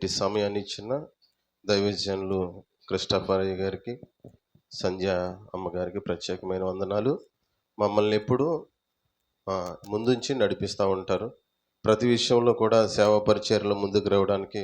ఎట్టి సమయాన్ని ఇచ్చిన దైవజనులు క్రిస్టఫర్ అయ్య గారికి సంధ్య అమ్మగారికి ప్రత్యేకమైన వందనాలు. మమ్మల్ని ఎప్పుడు ముందుంచి నడిపిస్తూ ఉంటారు. ప్రతి విషయంలో కూడా సేవా పరిచర్లో ముందుకు రావడానికి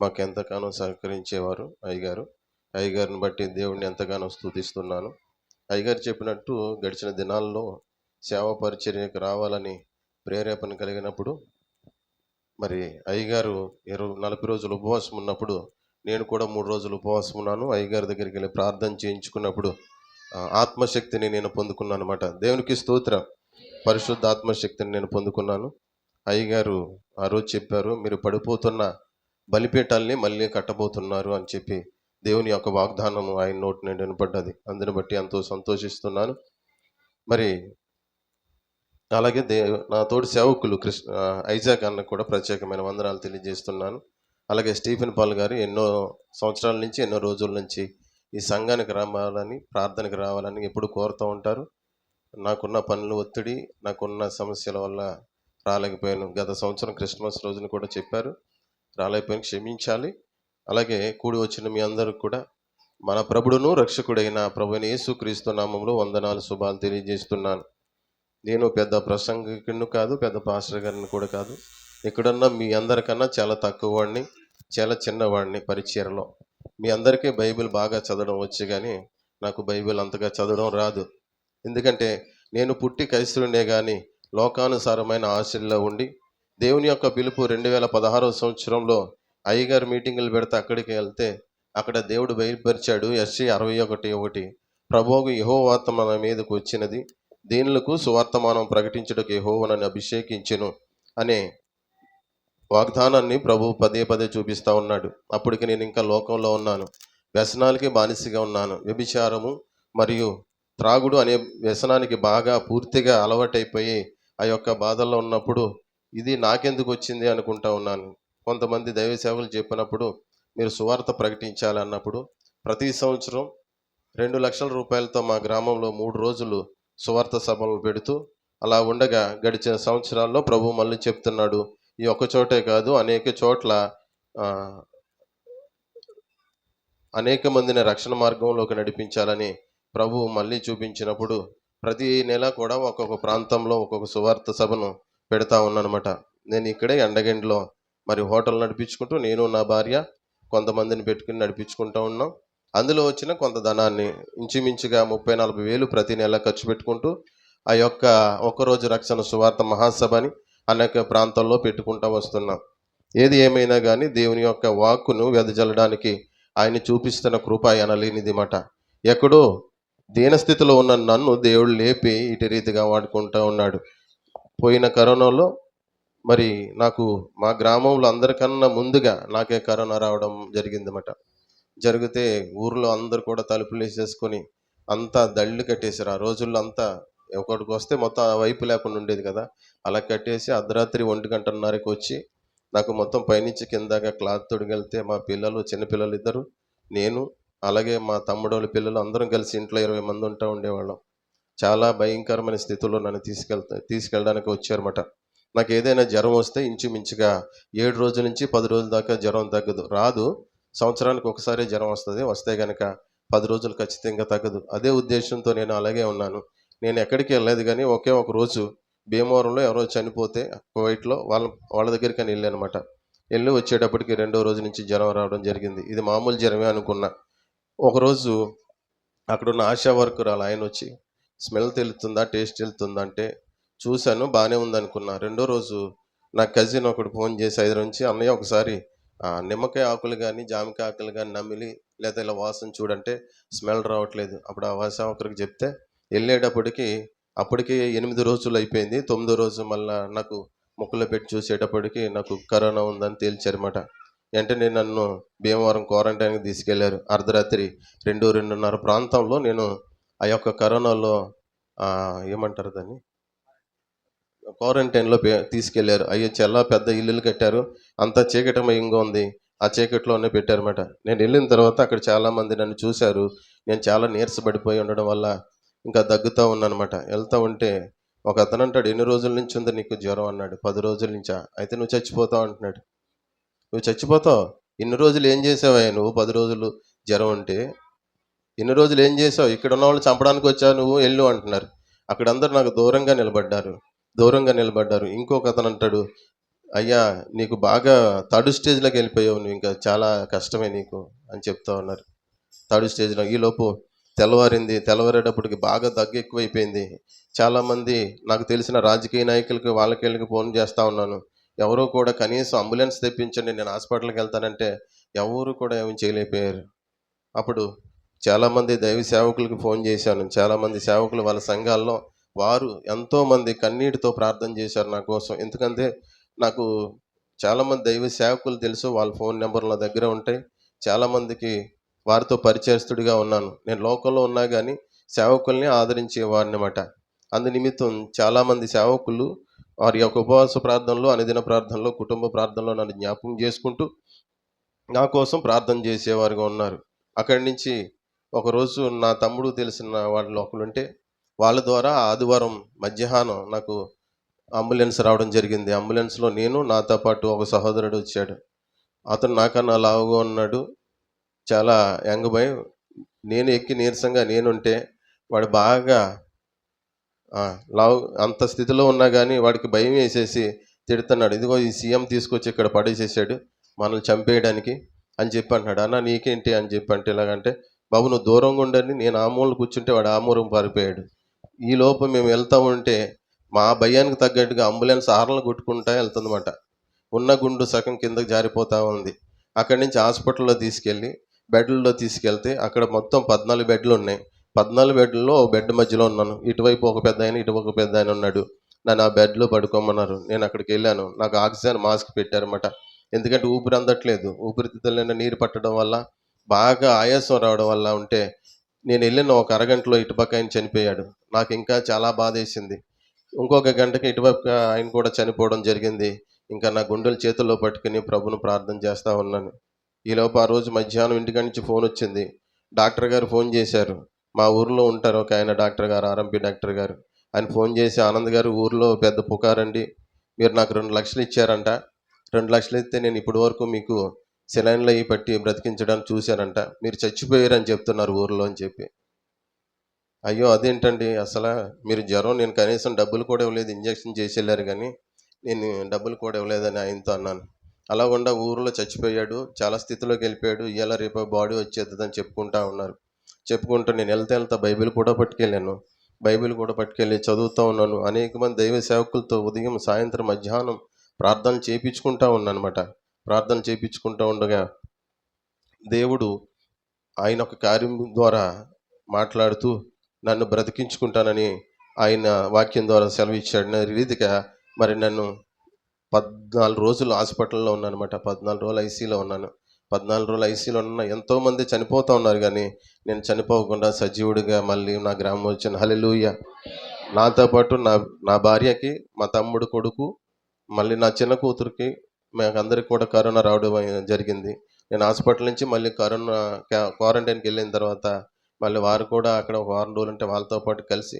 మాకు ఎంతగానో సహకరించేవారు అయ్యగారు. అయ్యగారిని బట్టి దేవుడిని ఎంతగానో స్థుతిస్తున్నాను అయ్యగారు చెప్పినట్టు గడిచిన దినాల్లో సేవా పరిచర్యకు రావాలని ప్రేరేపణ కలిగినప్పుడు మరి అయ్యగారు ఇరవై నలభై రోజులు ఉపవాసం ఉన్నప్పుడు నేను కూడా మూడు రోజులు ఉపవాసం ఉన్నాను. అయ్యగారి దగ్గరికి వెళ్ళి ప్రార్థన చేయించుకున్నప్పుడు ఆత్మశక్తిని నేను పొందుకున్నాను అనమాట దేవునికి స్తోత్ర. పరిశుద్ధ ఆత్మశక్తిని నేను పొందుకున్నాను. అయ్యగారు ఆ రోజు చెప్పారు మీరు పడిపోతున్న బలిపీఠాల్ని మళ్ళీ కట్టబోతున్నారు అని చెప్పి దేవుని యొక్క వాగ్దానము ఆయన నోటి నుండి వినపడ్డది అందుని బట్టి ఎంతో సంతోషిస్తున్నాను. మరి అలాగే దే నా తోటి సేవకులు కృష్ణ ఐజాక్ అన్న కూడా ప్రత్యేకమైన వందనాలు తెలియజేస్తున్నాను. అలాగే స్టీఫెన్ పాల్ గారు ఎన్నో సంవత్సరాల నుంచి ఎన్నో రోజుల నుంచి ఈ సంఘానికి రావాలని ప్రార్థనకు రావాలని ఎప్పుడు కోరుతూ ఉంటారు. నాకున్న పనుల ఒత్తిడి నాకున్న సమస్యల వల్ల రాలేకపోయాను. గత సంవత్సరం క్రిస్మస్ రోజున కూడా చెప్పారు. రాలేకపోయాను క్షమించాలి. అలాగే కూడి వచ్చిన మీ అందరికి కూడా మన ప్రభుడును రక్షకుడైన ప్రభుని యేసుక్రీస్తు నామంలో వందనాలు శుభాలు తెలియజేస్తున్నాను. నేను పెద్ద ప్రసంగికుడిని కాదు పెద్ద పాస్టర్ గారిని కూడా కాదు. ఇక్కడున్న మీ అందరికన్నా చాలా తక్కువ వాడిని చాలా చిన్నవాడిని పరిచయలో. మీ అందరికీ బైబిల్ బాగా చదవడం వచ్చు కానీ నాకు బైబిల్ అంతగా చదవడం రాదు. ఎందుకంటే నేను పుట్టి క్రైస్తువునే కానీ లోకానుసారమైన ఆశల్లో ఉండి దేవుని యొక్క పిలుపు రెండు వేల పదహారవ సంవత్సరంలో అయ్యగారు మీటింగులు పెడితే అక్కడికి వెళ్తే అక్కడ దేవుడు బయలుపరిచాడు. ఎస్సీ అరవై ఒకటి ఒకటి. ప్రభోగు యహోవార్త మన మీదకు వచ్చినది. దీనులకు సువార్తమానం ప్రకటించుటకు యెహోవానని అభిషేకించెను అనే వాగ్దానాన్ని ప్రభు పదే పదే చూపిస్తా ఉన్నాడు. అప్పటికి నేను ఇంకా లోకంలో ఉన్నాను. వ్యసనాలకి బానిసగా ఉన్నాను. వ్యభిచారము మరియు త్రాగుడు అనే వ్యసనానికి బాగా పూర్తిగా అలవాటైపోయి ఆ యొక్క బాధల్లో ఉన్నప్పుడు ఇది నాకెందుకు వచ్చింది అనుకుంటా ఉన్నాను. కొంతమంది దైవ సేవలు చెప్పినప్పుడు మీరు సువార్త ప్రకటించాలన్నప్పుడు ప్రతి సంవత్సరం రెండు లక్షల రూపాయలతో మా గ్రామంలో మూడు రోజులు సువార్త సభలు పెడుతూ అలా ఉండగా గడిచిన సంవత్సరాల్లో ప్రభు మళ్ళీ చెప్తున్నాడు ఈ ఒక్క చోటే కాదు అనేక చోట్ల అనేక మందిని రక్షణ మార్గంలోకి నడిపించాలని ప్రభు మళ్ళీ చూపించినప్పుడు ప్రతి నెల కూడా ఒక్కొక్క ప్రాంతంలో ఒక్కొక్క సువార్త సభను పెడతా ఉన్నానమాట నేను ఇక్కడే ఎండగండిలో మరి హోటల్ నడిపించుకుంటూ నేను నా భార్య కొంతమందిని పెట్టుకుని నడిపించుకుంటూ ఉన్నాం. అందులో వచ్చిన కొంత ధనాన్ని ఇంచుమించుగా ముప్పై నలభై వేలు ప్రతి నెల ఖర్చు పెట్టుకుంటూ ఆ యొక్క ఒకరోజు రక్షణ సువార్త మహాసభని అనేక ప్రాంతాల్లో పెట్టుకుంటూ వస్తున్నాం. ఏది ఏమైనా కానీ దేవుని యొక్క వాక్కును వెదజల్లడానికి ఆయన చూపిస్తున్న కృప అనలేనిది మాట ఎక్కడో దీనస్థితిలో ఉన్న నన్ను దేవుడు లేపి ఇటు రీతిగా వాడుకుంటూ ఉన్నాడు. పోయిన కరోనాలో మరి నాకు మా గ్రామంలో అందరికన్నా ముందుగా నాకే కరోనా రావడం జరిగిందన్నమాట జరిగితే ఊర్లో అందరు కూడా తలుపులు వేసేసుకొని అంతా దళ్ళు కట్టేశారు. ఆ రోజుల్లో అంతా ఒకటికి వస్తే మొత్తం ఆ వైపు లేకుండా ఉండేది కదా. అలా కట్టేసి అర్ధరాత్రి ఒంటి గంటన్నరకి వచ్చి నాకు మొత్తం పైనుంచి కిందగా క్లాత్ తొడిగెళ్తే మా పిల్లలు చిన్నపిల్లలు ఇద్దరు నేను అలాగే మా తమ్ముడోళ్ళ పిల్లలు అందరం కలిసి ఇంట్లో ఇరవై మంది ఉంటా ఉండేవాళ్ళం. చాలా భయంకరమైన స్థితిలో నన్ను తీసుకెళ్తా తీసుకెళ్ళడానికి వచ్చారన్నమాట. నాకు ఏదైనా జ్వరం వస్తే ఇంచుమించుగా ఏడు రోజుల నుంచి పది రోజుల దాకా జ్వరం తగ్గదు. రాదు సంవత్సరానికి ఒకసారి జ్వరం వస్తుంది వస్తే కనుక పది రోజులు ఖచ్చితంగా తగ్గదు. అదే ఉద్దేశంతో నేను అలాగే ఉన్నాను. నేను ఎక్కడికి వెళ్ళలేదు కానీ ఒకే ఒక రోజు భీమవరంలో ఎవరో చనిపోతే కువైట్లో వాళ్ళ వాళ్ళ దగ్గరికి అని వెళ్ళానమాట. వెళ్ళి వచ్చేటప్పటికి రెండో రోజు నుంచి జ్వరం రావడం జరిగింది. ఇది మామూలు జ్వరమే అనుకున్నా. ఒకరోజు అక్కడున్న ఆశా వర్కర్ ఆయన వచ్చి స్మెల్ తెలుతుందా టేస్ట్ వెళ్తుందా అంటే చూశాను బాగానే ఉందనుకున్నా. రెండో రోజు నా కజిన్ ఒకడు ఫోన్ చేసి ఐదు నుంచి అన్నయ్య ఒకసారి నిమ్మకాయ ఆకులు కానీ జామకాయ ఆకులు కానీ నమిలి లేదా ఇలా వాసన చూడంటే స్మెల్ రావట్లేదు. అప్పుడు ఆ వాసన ఒకరికి చెప్తే వెళ్ళేటప్పటికి అప్పటికి ఎనిమిది రోజులు అయిపోయింది. తొమ్మిదో రోజు మళ్ళీ నాకు ముక్కులో పెట్టి చూసేటప్పటికి నాకు కరోనా ఉందని తేల్చారన్నమాట. వెంటనే నన్ను భీమవరం క్వారంటైన్కి తీసుకెళ్ళారు. అర్ధరాత్రి రెండు రెండున్నర ప్రాంతంలో నేను ఆ యొక్క కరోనాలో ఏమంటారు దాన్ని? క్వారంటైన్లో తీసుకెళ్ళారు. అయ్యో చాలా పెద్ద ఇల్లులు కట్టారు. అంతా చీకటమయంగా ఉంది. ఆ చీకట్లోనే పెట్టారన్నమాట. నేను వెళ్ళిన తర్వాత అక్కడ చాలామంది నన్ను చూశారు. నేను చాలా నీరసపడిపోయి ఉండడం వల్ల ఇంకా దగ్గుతూ ఉన్నానమాట వెళ్తూ ఉంటే ఒక అతను అంటాడు ఎన్ని రోజుల నుంచి ఉంది నీకు జ్వరం? అన్నాడు. పది రోజుల నుంచా. అయితే నువ్వు చచ్చిపోతావు అంటున్నాడు. నువ్వు చచ్చిపోతావు? ఇన్ని రోజులు ఏం చేసావయ్యా నువ్వు? పది రోజులు జ్వరం ఉంటే ఇన్ని రోజులు ఏం చేసావు? ఇక్కడ ఉన్న వాళ్ళు చంపడానికి వచ్చావు నువ్వు? వెళ్ళు అంటున్నారు. అక్కడ అందరు నాకు దూరంగా నిలబడ్డారు. దూరంగా నిలబడ్డారు. ఇంకొక అతను అంటాడు అయ్యా నీకు బాగా థర్డ్ స్టేజ్లోకి వెళ్ళిపోయావు నువ్వు ఇంకా చాలా కష్టమే నీకు అని చెప్తా ఉన్నారు. థర్డ్ స్టేజ్లో ఈలోపు తెల్లవారింది తెల్లవారేటప్పటికి బాగా దగ్గు ఎక్కువైపోయింది. చాలామంది నాకు తెలిసిన రాజకీయ నాయకులకి వాళ్ళకి వీళ్ళకి ఫోన్ చేస్తూ ఉన్నాను. ఎవరో కూడా కనీసం అంబులెన్స్ తెప్పించండి నేను హాస్పిటల్కి వెళ్తానంటే ఎవరు కూడా ఏమి చేయలేకపోయారు. అప్పుడు చాలామంది దైవ సేవకులకి ఫోన్ చేశాను. చాలామంది సేవకులు వాళ్ళ సంఘాల్లో వారు ఎంతోమంది కన్నీటితో ప్రార్థన చేశారు నా కోసం. ఎందుకంటే నాకు చాలామంది దైవ సేవకులు తెలుసు వాళ్ళ ఫోన్ నెంబర్ల నా దగ్గర ఉంటాయి. చాలామందికి వారితో పరిచయస్తుడిగా ఉన్నాను. నేను లోకంలో ఉన్నా కానీ సేవకుల్ని ఆదరించేవాడిని అనమాట అందు నిమిత్తం చాలామంది సేవకులు వారి యొక్క ఉపవాస ప్రార్థనలో అనుదిన ప్రార్థనలో కుటుంబ ప్రార్థనలో నన్ను జ్ఞాపకం చేసుకుంటూ నా కోసం ప్రార్థన చేసేవారుగా ఉన్నారు. అక్కడి నుంచి ఒకరోజు నా తమ్ముడు తెలిసిన వాళ్ళు ఒకరుంటే వాళ్ళ ద్వారా ఆదివారం మధ్యాహ్నం నాకు అంబులెన్స్ రావడం జరిగింది. అంబులెన్స్లో నేను నాతో పాటు ఒక సహోదరుడు వచ్చాడు. అతను నాకన్నా లావుగా ఉన్నాడు. చాలా యంగ్ బాయ్. నేను ఎక్కి నీరసంగా నేనుంటే వాడు బాగా లావు అంత స్థితిలో ఉన్నా కానీ వాడికి భయం వేసేసి తిడుతున్నాడు. ఇదిగో ఈ సీఎం తీసుకొచ్చి ఇక్కడ పడేసేసాడు మనల్ని చంపేయడానికి అని చెప్పి అంటున్నాడు అన్న నీకేంటి? అని చెప్పి అంటే ఇలాగంటే బాబు నువ్వు దూరంగా ఉండని నేను ఆ మూల కూర్చుంటే వాడు ఆ మూలం పారిపోయాడు. ఈ లోపు మేము వెళ్తూ ఉంటే మా భయానికి తగ్గట్టుగా అంబులెన్స్ ఆరలు కొట్టుకుంటా వెళ్తుందన్నమాట. ఉన్న గుండు సగం కిందకి జారిపోతా ఉంది. అక్కడి నుంచి హాస్పిటల్లో తీసుకెళ్ళి బెడ్లలో తీసుకెళ్తే అక్కడ మొత్తం పద్నాలుగు బెడ్లు ఉన్నాయి. పద్నాలుగు బెడ్లలో బెడ్ మధ్యలో ఉన్నాను. ఇటువైపు ఒక పెద్ద ఆయన ఇటువైపు ఒక పెద్ద ఆయన ఉన్నాడు. నన్ను ఆ బెడ్లో పడుకోమన్నారు. నేను అక్కడికి వెళ్ళాను. నాకు ఆక్సిజన్ మాస్క్ పెట్టారన్నమాట. ఎందుకంటే ఊపిరి అందట్లేదు. ఊపిరితిత్తులైన నీరు పట్టడం వల్ల బాగా ఆయాసం రావడం వల్ల ఉంటే నేను వెళ్ళిన ఒక అరగంటలో ఇటుపక్క ఆయన చనిపోయాడు. నాకు ఇంకా చాలా బాధ వేసింది ఇంకొక గంటకి ఇటువైపు ఆయన కూడా చనిపోవడం జరిగింది. ఇంకా నా గుండెలు చేతుల్లో పట్టుకుని ప్రభును ప్రార్థన చేస్తూ ఉన్నాను. ఈలోపు ఆ రోజు మధ్యాహ్నం ఇంటికాడి నుంచి ఫోన్ వచ్చింది. డాక్టర్ గారు ఫోన్ చేశారు. మా ఊర్లో ఉంటారు ఒక ఆయన డాక్టర్ గారు ఆర్ఎంపీ డాక్టర్ గారు. ఆయన ఫోన్ చేసి ఆనంద్ గారు ఊర్లో పెద్ద పుకారండి. మీరు నాకు రెండు లక్షలు ఇచ్చారంట. రెండు లక్షలు ఇస్తే నేను ఇప్పటి వరకు మీకు సెలైన్లు అయ్యి పట్టి బ్రతికించడానికి చూశానంట. మీరు చచ్చిపోయారని చెప్తున్నారు ఊర్లో అని చెప్పి. అయ్యో అదేంటండి? అసలు మీరు జ్వరం నేను కనీసం డబ్బులు కూడా ఇవ్వలేదు ఇంజక్షన్ చేసి వెళ్ళారు కానీ నేను డబ్బులు కూడా ఇవ్వలేదని ఆయనతో అన్నాను. అలాగుండా ఊరిలో చచ్చిపోయాడు చాలా స్థితిలోకి వెళ్ళిపోయాడు ఇలా రేపు బాడీ వచ్చేద్దని చెప్పుకుంటా ఉన్నారు. చెప్పుకుంటూ నేను వెళ్తే వెళ్తా బైబిల్ కూడా పట్టుకెళ్ళాను బైబిల్ కూడా పట్టుకెళ్ళి చదువుతూ ఉన్నాను. అనేక మంది దైవ సేవకులతో ఉదయం సాయంత్రం మధ్యాహ్నం ప్రార్థన చేయించుకుంటా ఉన్నాను అనమాట ప్రార్థన చేయించుకుంటూ ఉండగా దేవుడు ఆయన ఒక కార్యం ద్వారా మాట్లాడుతూ నన్ను బ్రతికించుకుంటానని ఆయన వాక్యం ద్వారా సెలవిచ్చాడు. నా రీతిగా మరి నన్ను పద్నాలుగు రోజులు హాస్పిటల్లో ఉన్నాను అనమాట పద్నాలుగు రోజులు ఐసీలో ఉన్నాను. పద్నాలుగు రోజులు ఐసీలో ఉన్న ఎంతోమంది చనిపోతూ ఉన్నారు కానీ నేను చనిపోకుండా సజీవుడిగా మళ్ళీ నా గ్రామం వచ్చిన. హల్లెలూయా. నాతో పాటు నా నా భార్యకి మా తమ్ముడు కొడుకు మళ్ళీ నా చిన్న కూతురికి మాకు అందరికి కూడా కరోనా రావడం జరిగింది. నేను హాస్పిటల్ నుంచి మళ్ళీ కరోనా క్యా- క్వారంటైన్కి వెళ్ళిన తర్వాత మళ్ళీ వారు కూడా అక్కడ ఒక వారం రోజులు ఉంటే వాళ్ళతో పాటు కలిసి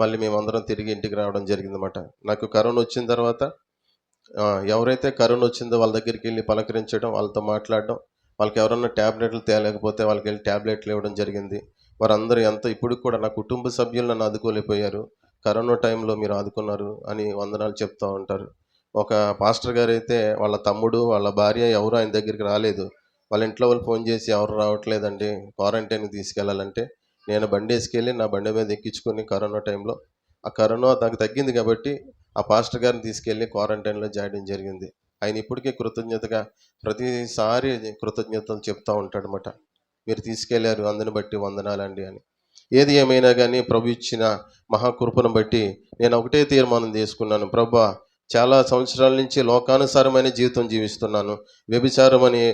మళ్ళీ మేమందరం తిరిగి ఇంటికి రావడం జరిగిందన్నమాట. నాకు కరోనా వచ్చిన తర్వాత ఎవరైతే కరోనా వచ్చిందో వాళ్ళ దగ్గరికి వెళ్ళి పలకరించడం వాళ్ళతో మాట్లాడడం వాళ్ళకి ఎవరన్నా ట్యాబ్లెట్లు తేలేకపోతే వాళ్ళకి వెళ్ళి ట్యాబ్లెట్లు ఇవ్వడం జరిగింది. వారందరూ ఎంతో ఇప్పుడు కూడా నా కుటుంబ సభ్యులు నన్ను ఆదుకోలేకపోయారు. కరోనా టైంలో మీరు ఆదుకున్నారు అని వందనాలు చెప్తూ ఉంటారు. ఒక పాస్టర్ గారు అయితే వాళ్ళ తమ్ముడు వాళ్ళ భార్య ఎవరు ఆయన దగ్గరికి రాలేదు. వాళ్ళ ఇంట్లో వాళ్ళు ఫోన్ చేసి ఎవరు రావట్లేదండి? క్వారంటైన్కి తీసుకెళ్ళాలంటే నేను బండి వేసుకెళ్ళి నా బండి మీద ఎక్కించుకొని కరోనా టైంలో ఆ కరోనా నాకు తగ్గింది కాబట్టి ఆ పాస్టర్ గారిని తీసుకెళ్ళి క్వారంటైన్లో చేయడం జరిగింది. ఆయన ఇప్పటికే కృతజ్ఞతగా ప్రతిసారి కృతజ్ఞతలు చెప్తూ ఉంటాడనమాట మీరు తీసుకెళ్ళారు అందుని బట్టి వందనాలండి అని. ఏది ఏమైనా కానీ ప్రభు ఇచ్చిన మహాకృపను బట్టి నేను ఒకటే తీర్మానం చేసుకున్నాను. ప్రభా చాలా సంవత్సరాల నుంచి లోకానుసారమైన జీవితం జీవిస్తున్నాను. వ్యభిచారం అనే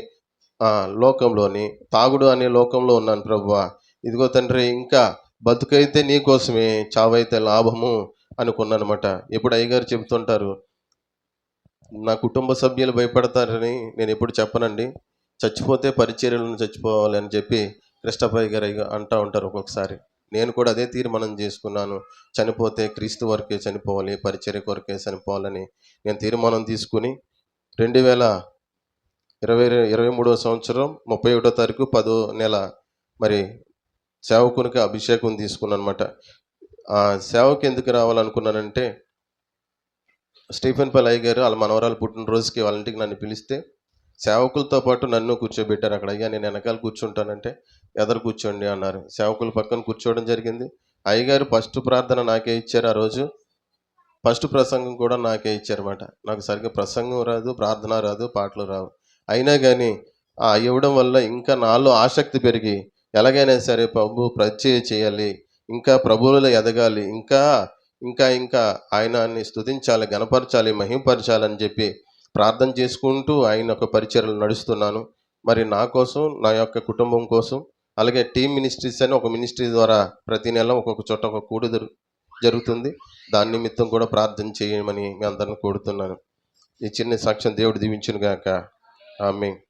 లోకంలోని తాగుడు అనే లోకంలో ఉన్నాను ప్రభువ. ఇదిగో తండ్రి ఇంకా బతుకైతే నీకోసమే చావైతే లాభము అనుకున్నానమాట ఎప్పుడు అయ్యగారు చెబుతుంటారు నా కుటుంబ సభ్యులు భయపడతారని నేను ఎప్పుడు చెప్పనండి. చచ్చిపోతే పరిచర్యలను చచ్చిపోవాలి అని చెప్పి కృష్ణపయ్య గారు అంటూ ఉంటారు ఒక్కొక్కసారి. నేను కూడా అదే తీర్మానం చేసుకున్నాను. చనిపోతే క్రీస్తు వరకే చనిపోవాలి పరిచర్య కొరకే చనిపోవాలని నేను తీర్మానం తీసుకుని రెండు వేల ఇరవై ఇరవై మూడవ సంవత్సరం ముప్పై ఒకటో తారీఖు పదో నెల మరి సేవకునికి అభిషేకం తీసుకున్నాను అనమాట ఆ సేవకు ఎందుకు రావాలనుకున్నానంటే స్టీఫెన్ పల్లయ్య గారు వాళ్ళ మనవరాలు పుట్టినరోజుకి వాళ్ళ ఇంటికి నన్ను పిలిస్తే సేవకులతో పాటు నన్ను కూర్చోబెట్టారు అక్కడ. అయ్యా నేను వెనకాల కూర్చుంటానంటే ఎదరు కూర్చోండి అన్నారు. సేవకుల పక్కన కూర్చోవడం జరిగింది. అయ్యగారు ఫస్ట్ ప్రార్థన నాకే ఇచ్చారు ఆ రోజు. ఫస్ట్ ప్రసంగం కూడా నాకే ఇచ్చారన్నమాట. నాకు సరిగ్గా ప్రసంగం రాదు ప్రార్థన రాదు పాటలు రావు. అయినా కానీ ఆ ఇవ్వడం వల్ల ఇంకా నాలో ఆసక్తి పెరిగి ఎలాగైనా సరే ప్రభు ప్రత్యయ చేయాలి ఇంకా ప్రభువులో ఎదగాలి ఇంకా ఇంకా ఇంకా ఆయనాన్ని స్తుతించాలి గణపరచాలి మహింపరచాలని చెప్పి ప్రార్థన చేసుకుంటూ ఆయన ఒక పరిచయలు నడుస్తున్నాను. మరి నా కోసం నా యొక్క కుటుంబం కోసం అలాగే టీమ్ మినిస్ట్రీస్ అని ఒక మినిస్ట్రీ ద్వారా ప్రతి నెల ఒక్కొక్క చోట ఒక కూడు జరుగుతుంది. దాని నిమిత్తం కూడా ప్రార్థన చేయమని మీ అందరిని కోరుతున్నాను. ఈ చిన్న సాక్ష్యం దేవుడు దీవించును Amém.